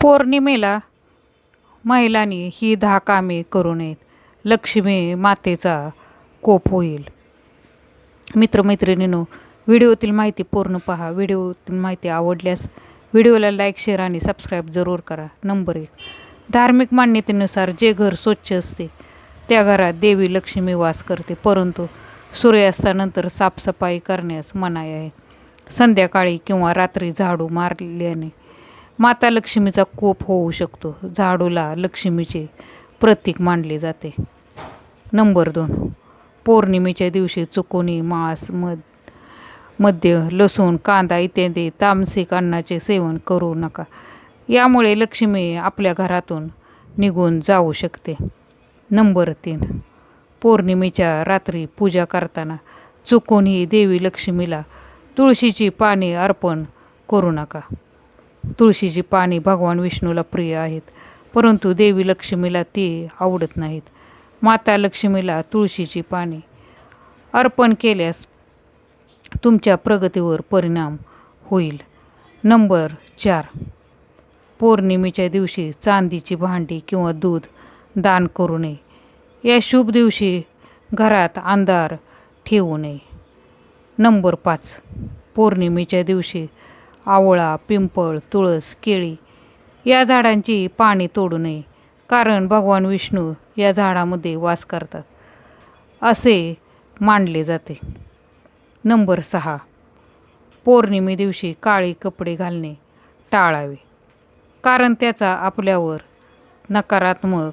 पौर्णिमेला महिलांनी ही दहा कामे करू नयेत. लक्ष्मी मातेचा कोप होईल. मित्रमैत्रिणींनो व्हिडिओतील माहिती पूर्ण पहा. व्हिडिओतील माहिती आवडल्यास व्हिडिओला लाईक शेअर आणि सबस्क्राईब जरूर करा. नंबर एक. धार्मिक मान्यतेनुसार जे घर स्वच्छ असते त्या घरात देवी लक्ष्मी वास करते. परंतु सूर्यास्तानंतर साफसफाई करण्यास मनाई आहे. संध्याकाळी किंवा रात्री झाडू मारल्याने माता लक्ष्मीचा कोप होऊ शकतो. झाडूला लक्ष्मीचे प्रतीक मानले जाते. नंबर दोन. पौर्णिमेच्या दिवशी चुकोनी मांस मध मद्य लसूण कांदा इत्यादी तामसिक अन्नाचे सेवन करू नका. यामुळे लक्ष्मी आपल्या घरातून निघून जाऊ शकते. नंबर तीन. पौर्णिमेच्या रात्री पूजा करताना चुकूनही देवी लक्ष्मीला तुळशीची पाने अर्पण करू नका. तुळशीची पाने भगवान विष्णूला प्रिय आहेत परंतु देवी लक्ष्मीला ती आवडत नाहीत. माता लक्ष्मीला तुळशीची पाने अर्पण केल्यास तुमच्या प्रगतीवर परिणाम होईल. नंबर चार. पौर्णिमेच्या दिवशी चांदीची भांडी किंवा दूध दान करू नये. या शुभ दिवशी घरात अंधार ठेवू नये. नंबर पाच. पौर्णिमेच्या दिवशी आवळा पिंपळ तुळस केळी या झाडांची पाने तोडू नये. कारण भगवान विष्णू या झाडामध्ये वास करतात. असे मानले जाते. नंबर सहा. पौर्णिमे दिवशी काळे कपडे घालणे टाळावे. कारण त्याचा आपल्यावर नकारात्मक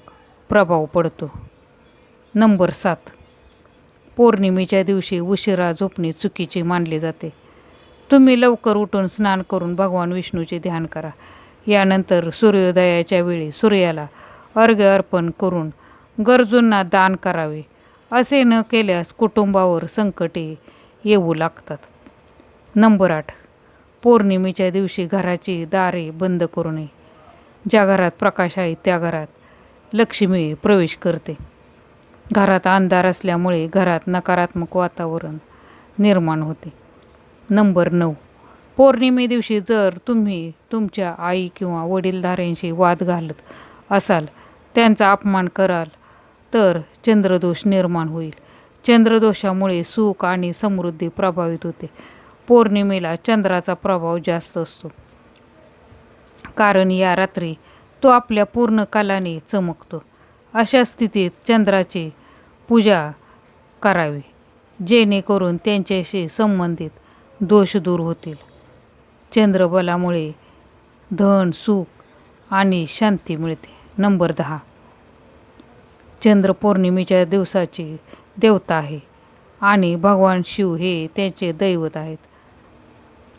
प्रभाव पडतो. नंबर सात. पौर्णिमेच्या दिवशी उशिरा झोपणे चुकीचे मानले जाते. तुम्ही लवकर उठून स्नान करून भगवान विष्णूचे ध्यान करा. यानंतर सूर्योदयाच्या वेळी सूर्याला अर्घ्य अर्पण करून गरजूंना दान करावे. असे न केल्यास कुटुंबावर संकटे येऊ लागतात. नंबर आठ. पौर्णिमेच्या दिवशी घराची दारे बंद करू नये. ज्या घरात प्रकाश आहे त्या घरात लक्ष्मी प्रवेश करते. घरात अंधार असल्यामुळे घरात नकारात्मक वातावरण निर्माण होते. नंबर नऊ. पौर्णिमे दिवशी जर तुम्ही तुमच्या आई किंवा वडीलधाऱ्यांशी वाद घालत असाल त्यांचा अपमान कराल तर चंद्रदोष निर्माण होईल. चंद्रदोषामुळे सुख आणि समृद्धी प्रभावित होते. पौर्णिमेला चंद्राचा प्रभाव जास्त असतो. कारण या रात्री तो आपल्या पूर्ण कालाने चमकतो. अशा स्थितीत चंद्राची पूजा करावी जेणेकरून त्यांच्याशी संबंधित दोष दूर होतील. चंद्रबलामुळे धन सुख आणि शांती मिळते. नंबर दहा. चंद्र पौर्णिमेच्या दिवसाची देवता आहे आणि भगवान शिव हे त्याचे दैवत आहेत.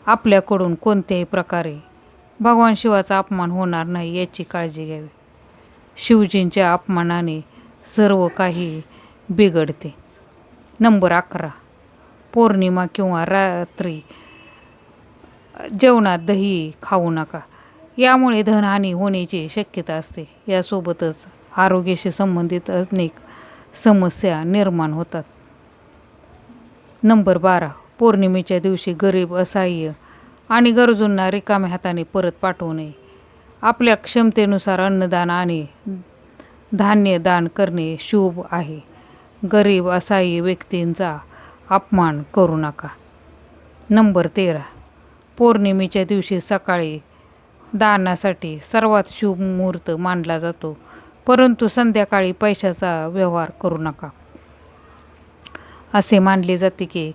आपल्याकडून कोणत्याही प्रकारे भगवान शिवाचा अपमान होणार नाही याची काळजी घ्यावी. शिवजींच्या अपमानाने सर्व काही बिघडते. नंबर अकरा. पौर्णिमा किंवा रात्री जेवणात दही खाऊ नका. यामुळे धनहानी होण्याची शक्यता असते. यासोबतच आरोग्याशी संबंधित अनेक समस्या निर्माण होतात. नंबर बारा. पौर्णिमेच्या दिवशी गरीब असहाय्य आणि गरजूंना रिकाम्या हाताने परत पाठवू नये आपल्या क्षमतेनुसार अन्नदान आणि धान्य दान करणे शुभ आहे. गरीब असहाय्य व्यक्तींचा अपमान करू नका. नंबर तेरा. पौर्णिमेच्या दिवशी सकाळी दानासाठी सर्वात शुभ मुहूर्त मानला जातो परंतु संध्याकाळी पैशाचा व्यवहार करू नका. असे मानले जाते की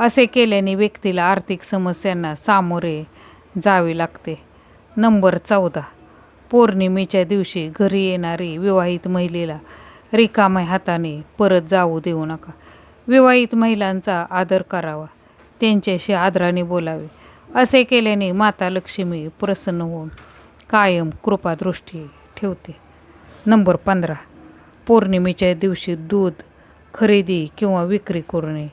असे केल्याने व्यक्तीला आर्थिक समस्यांना सामोरे जावे लागते. नंबर चौदा. पौर्णिमेच्या दिवशी घरी येणारी विवाहित महिलेला रिकाम्या हाताने परत जाऊ देऊ नका. विवाहित महिलांचा आदर करावा त्यांच्याशी आदराने बोलावे असे केल्याने माता लक्ष्मी प्रसन्न होऊन कायम कृपादृष्टी ठेवते. नंबर पंधरा. पौर्णिमेच्या दिवशी दूध खरेदी किंवा विक्री करू नये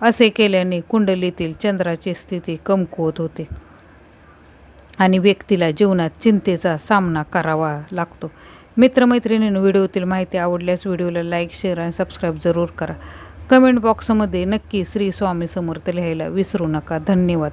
असे केल्याने कुंडलीतील चंद्राची स्थिती कमकुवत होते आणि व्यक्तीला जीवनात चिंतेचा सामना करावा लागतो. मित्रमैत्रिणींनी व्हिडिओतील माहिती आवडल्यास व्हिडिओला लाईक शेअर आणि सबस्क्राईब जरूर करा. कमेंट बॉक्समध्ये नक्की श्री स्वामी समर्थ लिहायला विसरू नका. धन्यवाद.